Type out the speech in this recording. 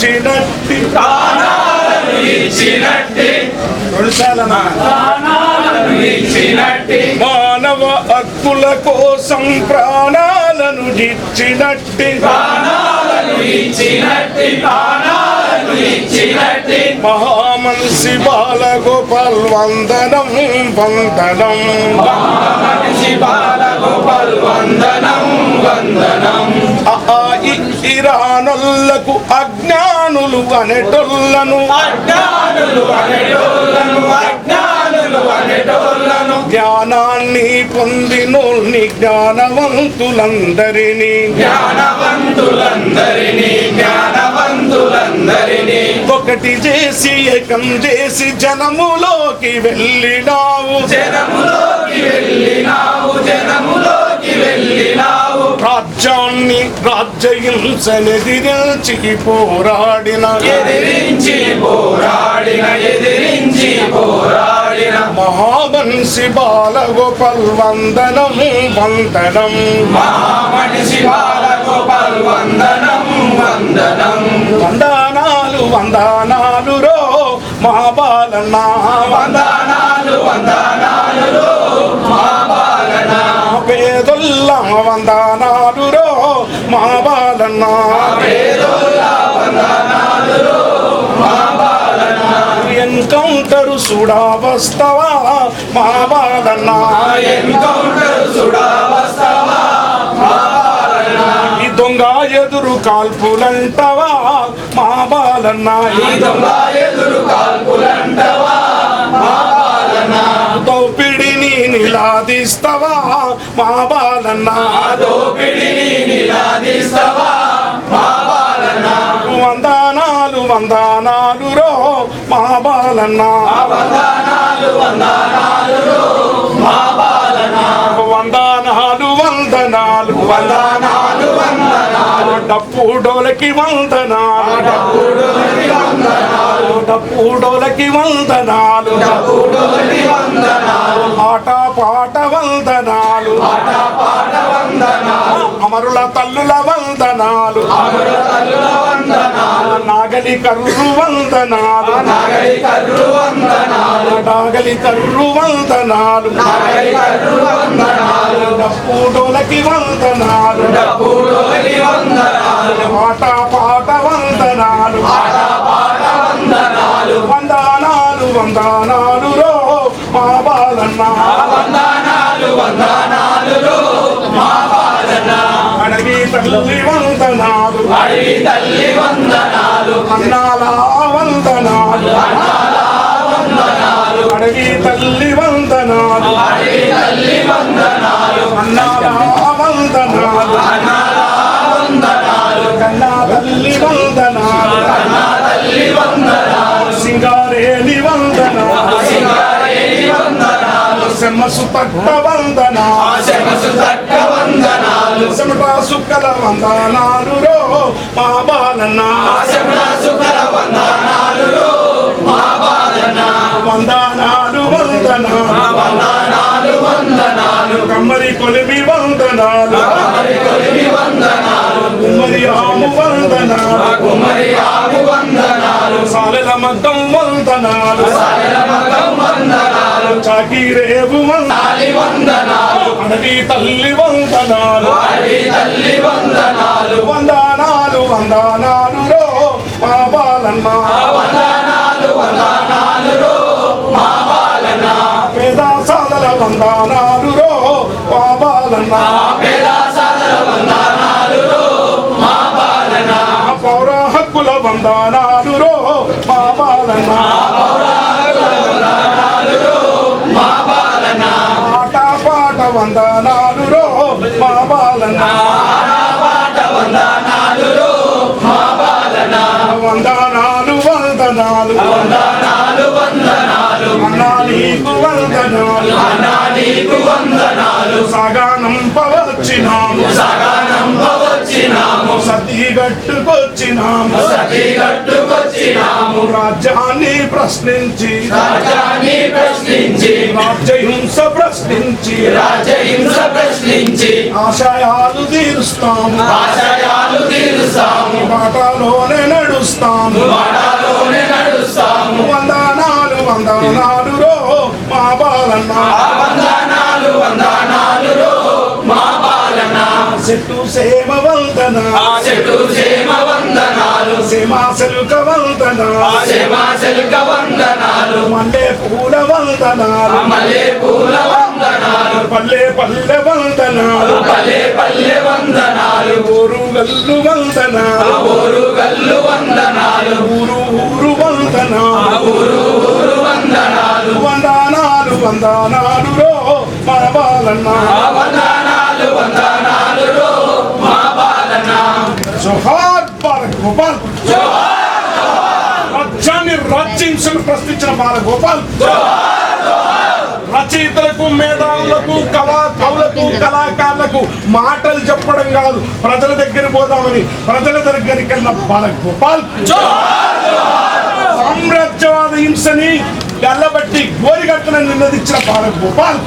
ఇచ్చినట్టి ప్రాణాలను ఇచ్చినట్టి ఇచ్చినట్టి మానవ హక్కుల కోసం ప్రాణాలను ఇచ్చినట్టి ప్రాణాలను ఇచ్చినట్టి ప్రాణాలను ఇచ్చినట్టి మహామనిషి బాలగోపాల్ వందనం వందనం. మనిషి బాలగోపాల్ వందనం వందనం. ఇరానొల్లకు అజ్ఞానులు అనేటోళ్ళను జ్ఞానాన్ని పొందినోల్ని జ్ఞానవంతులందరినీ జ్ఞానవంతులందరినీ జ్ఞానవంతులందరినీ. ఒకటి చేసి ఏకం చేసి జనములోకి వెళ్ళినావు. జనములోకి వెళ్ళినావు జనములోకి వెళ్ళినావు. రాజ్యాన్ని రాజ్యహింసనెదిరించి పోరాడిన. ఎదిరించి పోరాడిన ఎదిరించి పోరాడిన. మహామనిషి బాలగోపాల్ వందనం వందనం. మహామనిషి బాలగోపాల్ వందనం వందనం. వందనాలు వందనాలు రో మహాబాలన్న వందనాలు వందనాలు మహాబాలన. పేదొల్ల వందనాలు రో మహాబాలన్న ఎన్కౌంటరు చూడా వస్తవా సుడా వస్తావా ఈ దొంగ ఎదురు కాల్పులంటవా? మా బాలన్నా. దొంగ ఎదురు కాల్పులంటవా దోపిడిని నిలాదిస్తవా? మహాబాలన్న ఆ వందనాలు రో మహాబాలన్న వందనాలు వందనాలు. వందనాలు వందనాలు డప్పు డోలకి వందనాలు. డప్పు డోలకి వందనాలు డప్పు డోలకి వందనాలు డప్పు డోలకి వందనాలు ఆట పాట వందనాలు. ఆట పాట వందనాలు. అమరుల తల్లుల నాగలి కర్రు వందనాలు నాగరి కర్రు వందనాలు నాగలి కర్రు వందనాలు నాగరి కర్రు వందనాలు వందనాలు డబ్బుడోలి వందనాలు ఆట పాట వందనాలు పాట పాట వందనాలు వందనాలు వందనాలు రో మా బాలన్న. వందనాలు వందనాలు మహాబాలన అడవి తల్లి వందనాలు. అడవి తల్లి వందనాల వందనాలు అడవి తల్లి వందనాలు తల్లి వందనాలు. అన్నాల వందనాలు. అన్నాల వందనాలు. కన్నా తల్లి వందనాలు. ఆశమసు తక్క వందనాలు చెమట సుక్కల వందనాలు రో మా బాలన్న. వందనాలు వందనాలు. వందనాలు వందనాలు వందనాలు. కమ్మరి కొలిమి వందనాలు. వందనాలు. కుమ్మరి ఆము వందనాలు. కుమరి ఆగు వందనాలు. సాలెల మగ్గం వందనాలు. సాయల మగం వందనాలు చాకిరేవు వందనాలు తాలి వందనాలు అడవి తల్లి వందనాలు అడవి తల్లి వందనాలు వందనాలు వందనాలు రో మా బాలన్న వందనాలు వందనాలు రో. వందనాలు రో మా ఆట పాట వందనాలు రో మా పాట వందనాలు వందనాలు. వందనాలు వందనాలు అన్నా నీకు వందనాలు. అన్నా నీకు వందనాలు సగానం పవచ్చినాము సగానం పవచ్చినాము గట్టుకొచ్చినాము గట్టుకొచ్చినాము రాజ్యాన్ని ప్రశ్నించి. రాజ్యాన్ని ప్రశ్నించి. రాజ్యహింస ప్రశ్నించి. రాజ్యహింస ప్రశ్నించి. ఆశయాలు తీరుస్తాము. ఆశయాలు తీరుస్తాము. మాటలోనే నడుస్తాము. మాటలోనే నడుస్తాము. వందనాలు వందనాలు రో మా బాలన్న. చెట్టు సేమ వందన చెట్టు సేమ వందనాలు సేమాసలుక వందన వందనాలు మల్లె పూల వందనాలు. మల్లె పూల వందనాలు. పల్లె పల్లె వందనాలు. పల్లె పల్లె వందనాలు. ఊరు గల్లు వందనాలు. ఊరు గల్లు వందనాలు. ఊరు ఊరు వందనాలు. ఊరు ఊరు వందనాలు. వందనాలు వందనాలు రో మన బాలన్న. బాల గోపాల్. రచయితలకు మేధావులకు కళా కవులకు కళాకారులకు మాటలు చెప్పడం కాదు ప్రజల దగ్గర పోదామని ప్రజల దగ్గరికి వెళ్ళిన బాల గోపాల్. సామ్రాజ్యవాద హింసని వెళ్ళబట్టి గోరిగట్టన నిన్నదిచ్చిన బాల గోపాల్.